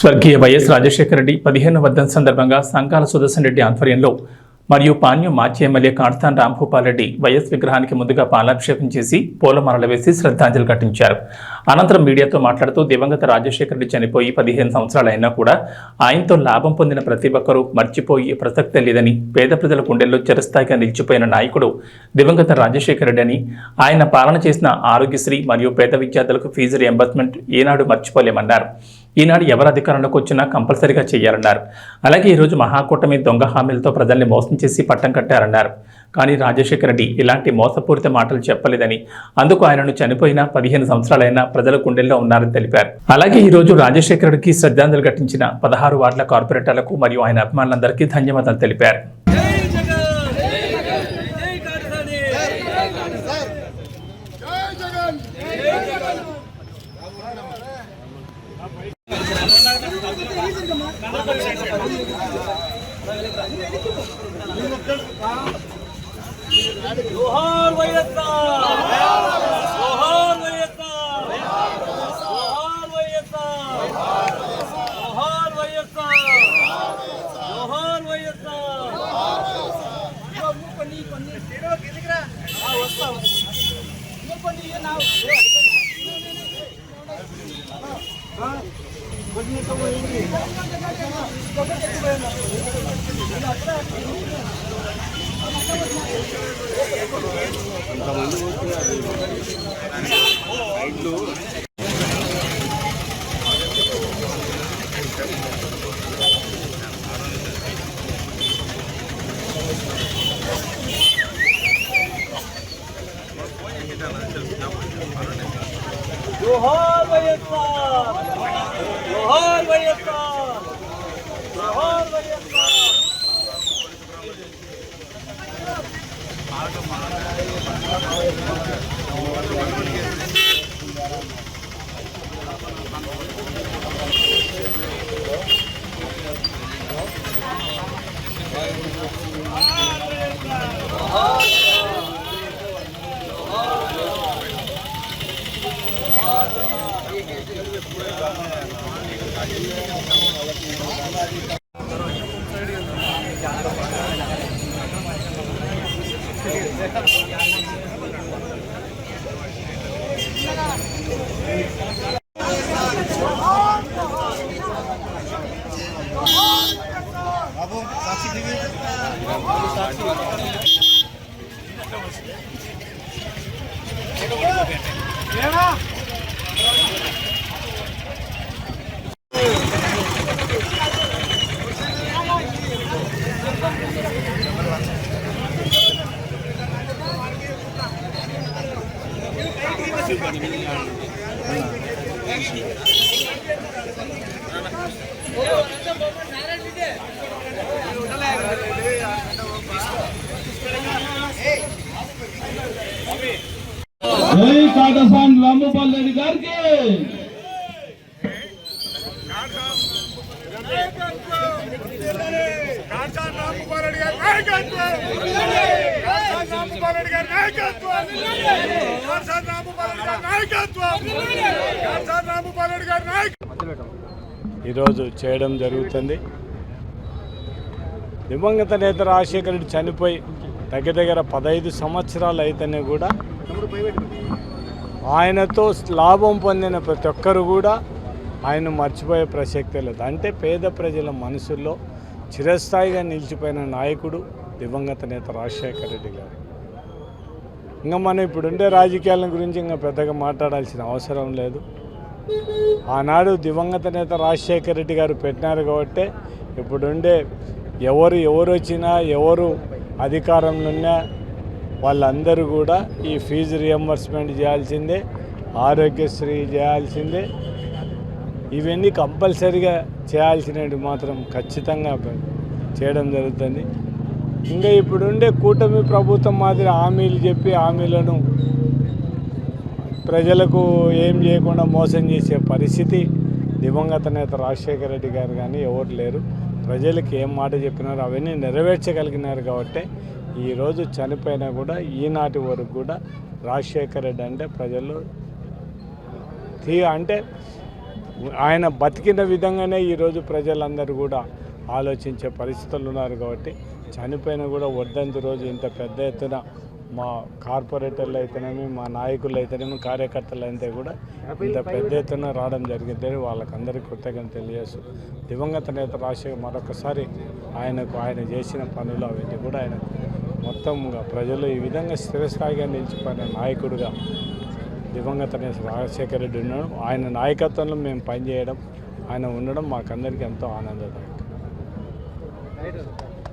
స్వర్గీయ వైఎస్ రాజశేఖర రెడ్డి పదిహేను వర్ధన్ సందర్భంగా సంకాల సుదర్శన్ రెడ్డి ఆధ్వర్యంలో మరియు పాణ్యం మాజీ ఎమ్మెల్యే కాంతాన్ రాంభూపాల్ రెడ్డి వైఎస్ విగ్రహానికి ముందుగా పాలాభిషేకం చేసి పూలమాలలు వేసి శ్రద్ధాంజలి ఘటించారు. అనంతరం మీడియాతో మాట్లాడుతూ దివంగత రాజశేఖర రెడ్డి చనిపోయి పదిహేను సంవత్సరాలు అయినా కూడా ఆయనతో లాభం పొందిన ప్రతి ఒక్కరూ మర్చిపోయి ప్రసక్తే లేదని పేద ప్రజల గుండెల్లో చిరస్థాయిగా నిలిచిపోయిన నాయకుడు దివంగత రాజశేఖర రెడ్డి అని ఆయన పాలన చేసిన ఆరోగ్యశ్రీ మరియు పేద విద్యార్థులకు ఫీజు రియంబర్స్మెంట్ ఏనాడు మర్చిపోలేమన్నారు. ఈనాడు ఎవరు అధికారంలోకి వచ్చినా కంపల్సరీగా చేయాలన్నారు. అలాగే ఈరోజు మహాకూటమి దొంగ హామీలతో ప్రజల్ని మోసం చేసి పట్టం కట్టారన్నారు. కానీ రాజశేఖర రెడ్డి ఇలాంటి మోసపూరిత మాటలు చెప్పలేదని అందుకు ఆయనను చనిపోయిన పదిహేను సంవత్సరాలైనా ప్రజల గుండెల్లో ఉన్నారని తెలిపారు. అలాగే ఈరోజు రాజశేఖర రెడ్డికి శ్రద్ధాంజలి ఘటించిన పదహారు వార్డుల కార్పొరేటర్లకు మరియు ఆయన అభిమానులందరికీ ధన్యవాదాలు తెలిపారు. జై జగన్ జై జగన్ జై కాటసాని జై జగన్ జై జగన్ జోహార్ వైఎస్ఆర్ జోహార్ వైఎస్ఆర్ జోహార్ వైఎస్ఆర్ జోహార్ వైఎస్ఆర్ జోహార్ వైఎస్ఆర్ కొన్ని కొన్ని వస్తా కొన్ని నా జోహార్ వైఎస్ఆర్ జోహార్ వైఎస్ఆర్ జోహార్ వైఎస్ఆర్ Yeah. కాటసాన్ రామపాల్ రెడ్డి గారికి కాంచాన్ రామకుమారెడ్డి గారి నాయకత్వం ఈరోజు చేయడం జరుగుతుంది. దివంగత నేత రాజశేఖర రెడ్డి చనిపోయి దగ్గర దగ్గర పదహైదు సంవత్సరాలు అయితేనే కూడా ఆయనతో లాభం పొందిన ప్రతి ఒక్కరు కూడా ఆయన మర్చిపోయే ప్రసక్తే లేదు. అంటే పేద ప్రజల మనసుల్లో చిరస్థాయిగా నిలిచిపోయిన నాయకుడు దివంగత నేత రాజశేఖర రెడ్డి గారు. ఇంకా మనం ఇప్పుడుండే రాజకీయాల గురించి ఇంకా పెద్దగా మాట్లాడాల్సిన అవసరం లేదు. ఆనాడు దివంగత నేత రాజశేఖర రెడ్డి గారు పెట్టినారు కాబట్టి ఇప్పుడుండే ఎవరు ఎవరు వచ్చినా ఎవరు అధికారంలో ఉన్నా వాళ్ళందరూ కూడా ఈ ఫీజు రియంబర్స్మెంట్ చేయాల్సిందే ఆరోగ్యశ్రీ చేయాల్సిందే. ఇవన్నీ కంపల్సరీగా చేయాల్సినవి మాత్రం ఖచ్చితంగా చేయడం జరుగుతుంది. ఇంకా ఇప్పుడుండే కూటమి ప్రభుత్వం మాదిరి హామీలు చెప్పి హామీలను ప్రజలకు ఏం చేయకుండా మోసం చేసే పరిస్థితి. దివంగత నేత రాజశేఖర రెడ్డి గారు కానీ ఎవరు లేరు. ప్రజలకు ఏం మాట చెప్పినారో అవన్నీ నెరవేర్చగలిగినారు కాబట్టి ఈరోజు చనిపోయినా కూడా ఈనాటి వరకు కూడా రాజశేఖర రెడ్డి అంటే ప్రజలు తీ అంటే ఆయన బతికిన విధంగానే ఈరోజు ప్రజలందరూ కూడా ఆలోచించే పరిస్థితులు ఉన్నారు కాబట్టి చనిపోయిన కూడా వద్దంత రోజు ఇంత పెద్ద ఎత్తున మా కార్పొరేటర్లు అయితేనేమి మా నాయకులు అయితేనేమి కార్యకర్తలు అయితే కూడా ఇంత పెద్ద ఎత్తున రావడం జరిగిందని వాళ్ళకందరికీ కృతజ్ఞత తెలియజేస్తూ దివంగత నేత రాజశేఖర్ మరొకసారి ఆయనకు ఆయన చేసిన పనులు అవన్నీ కూడా ఆయన మొత్తంగా ప్రజలు ఈ విధంగా స్థిరస్థాయిగా నిలిచిపోయిన నాయకుడుగా దివంగత నేత రాజశేఖర రెడ్డి ఉన్నాడు. ఆయన నాయకత్వంలో మేము పనిచేయడం ఆయన ఉండడం మాకందరికీ ఎంతో ரைட்